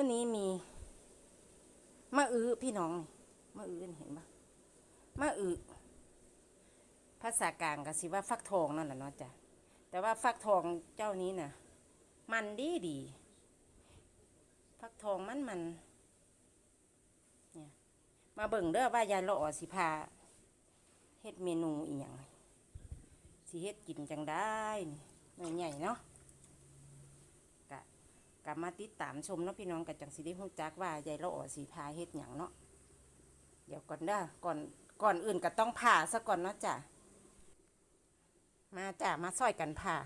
มื่อนี้มีมะอื้อพี่น้องนี่มะอื้อเห็นปะมะอื้อภาษากลางก็สิว่าฟักทองนั่นแหละเนาะจ้ะแต่ว่าฟักทองเจ้านี้น่ะ มันดีดีฟักทองมันมันเนี่ยมาเบิ่งเด้อว่ายายละออสิพาเฮ็ดเมนูอีหยังสิเฮ็ดกินจังได้นี่หน่อยใหญ่เนาะ กลับมาติดตามชมเนาะพี่น้องกับจังสิได้ฮู้จักว่ายายละออสีพาเฮ็ดหยังเนาะเดี๋ยวก่อนเด้อก่อนก่อนอื่นก็ต้องผ่าซะก่อนเนาะจ้ะมาจ้ะมาซอยกันผ่า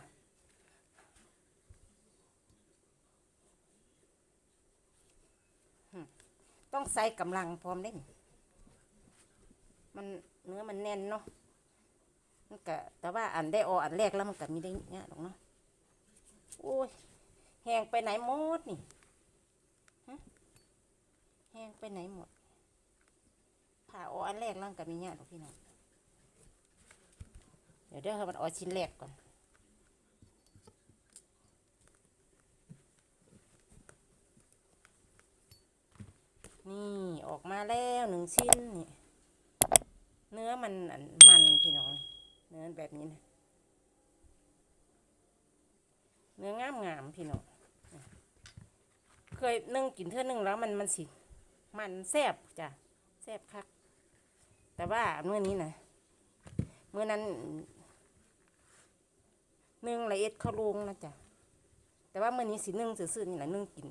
ต้องใส่กำลังพร้อมเด้นมันเนื้อมันแน่นเนาะมันก็แต่ว่าอันได้อออันแรกแล้วมันก็มีได้เงี้ยหรอกเนาะโอ้ย แห้งไปไหนหมดนี่แห้งไปไหนหมด ผ่าอาอันแรกร่างกับมีเนี่ยหรอพี่น้อง เดี๋ยวเดี๋ยวให้มันเอาชิ้นแรกก่อน นี่ออกมาแล้วหนึ่งชิ้นนี่ เนื้อมันอันมันพี่น้อง เนื้อแบบนี้นะ เนื้องามงามพี่น้อง เคยนึ่งกินเท่านึงแล้วมันมันสิ มันแซ่บจ้ะแซ่บคัก แต่ว่าเมื่อนี้นะเมื่อนั้นนึ่งละเอ็ดข้าวลงนะจ๊ะแต่ว่าเมื่อนี้สินึ่งซื่อๆนี่แหละนึ่งกิน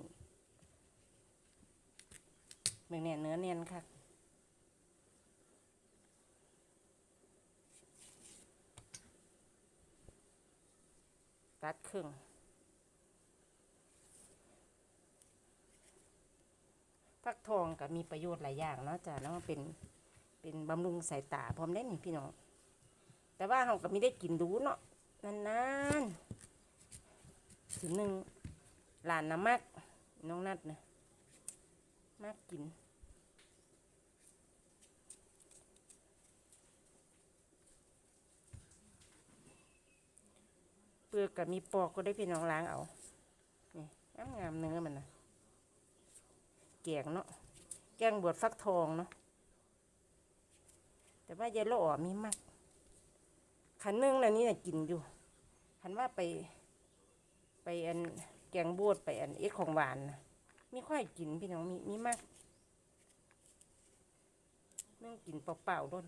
เมืองเนี่ยเนื้อเนียนคักตัดครึ่ง ฟักทองก็มีประโยชน์หลายอย่างเนาะจ้ะเนาะเป็นเป็นบำรุงสายตาพร้อมได้นี่พี่น้องแต่ว่าเราก็ไม่ได้กินดูเนาะนานๆถึงหนึ่งหลานนะมักน้องนัดนะมากกินเปลือกกับมีปอกก็ได้พี่น้องล้างเอานี่งามงามๆเนื้อมันนะ แกงเนาะแกงบวชฟักทองเนาะแต่ว่ายายละอ่อมีมากขันนึ่งนะนี่น่ะกินอยู่ขันว่าไป ไปอันแกงบวชไปอันเอ็ดของหวานนะมีค่อยกินพี่น้องมีมีมากนึ่งกินเปล่าๆด้วย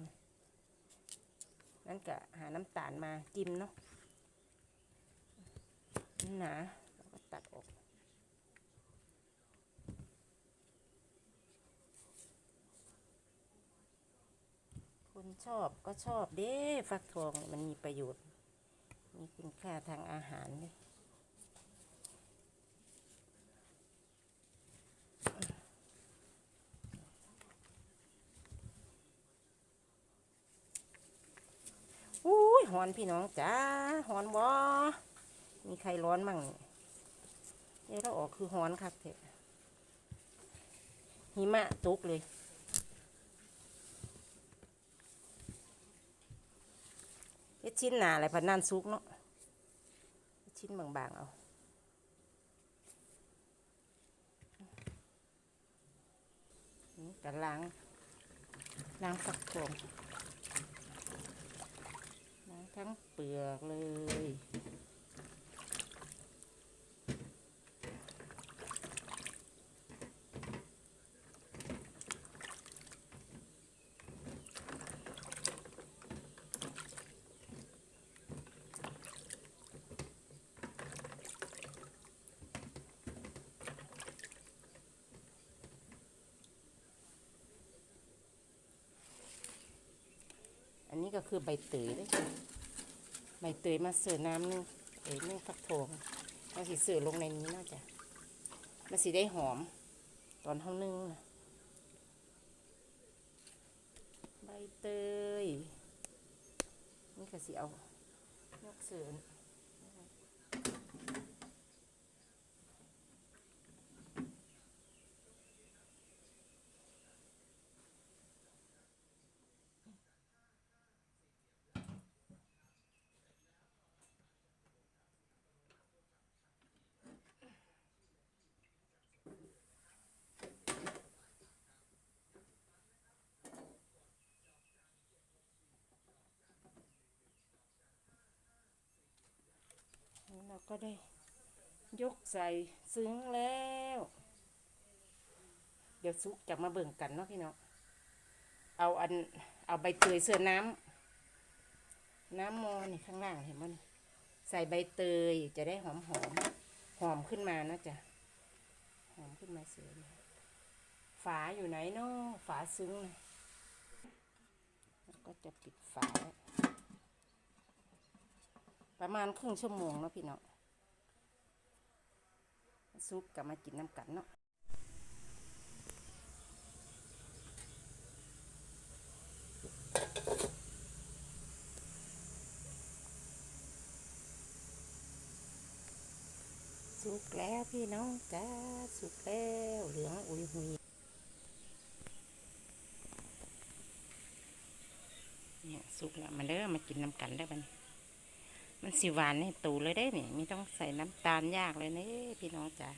นั่นก็หาน้ำตาลมาจิ้มเนาะหนาแล้วก็ตัดออก คนชอบก็ชอบเด้ฟักทองมันมีประโยชน์ มีคุณค่าทางอาหารเด้อุ้ยหอนพี่น้องจ้าหอนบ่มีใครร้อนมั่งเนี่ยเราออกคือหอนคักเถอะหิมะตกเลย เฮ็ด ชิ้นหนาอะไรพันนั่นซุกเนาะชิ้นบางๆเอานี่กะล้างล้างฝักทองล้างทั้งเปลือกเลย ก็คือใบเตยเด้ใบเตยมาเสือน้ำนึงเอ้ยนึ่งฟักทองมาสีเสือลงในนี้น่าจะมันสีได้หอม ตอนเท่านึงนะใบเตยนี่ก็สีเอายกเสือ เราก็ได้ยกใส่ซึ้งแล้ว เดี๋ยวซุกจะมาเบิ่งกันเนาะพี่น้องเอาอันเอาใบเตยเสื้อน้ำน้ำมอนี่ข้างล่างเห็นมั้ยใส่ใบเตยจะได้หอมหอมหอมขึ้นมานะจ๊ะหอมขึ้นมาเสวยเลยฝาอยู่ไหนเนาะฝาซึ้งนะแล้วก็จะปิดฝาไว้ ประมาณครึ่งชั่วโมงเนาะพี่เน้องซุปกับมากินน้ำกันเนาะสุกแล้วพี่น้องจ้าสุกแล้วเหลืองอุยหุยเนี่ยสุกแล้วมาเด้อมากินน้ำกันได้บัดน มันสิหวานในตูเลยได้เนี่ยไม่ต้องใส่น้ำตาลยากเลยเน่พี่น้องจ้า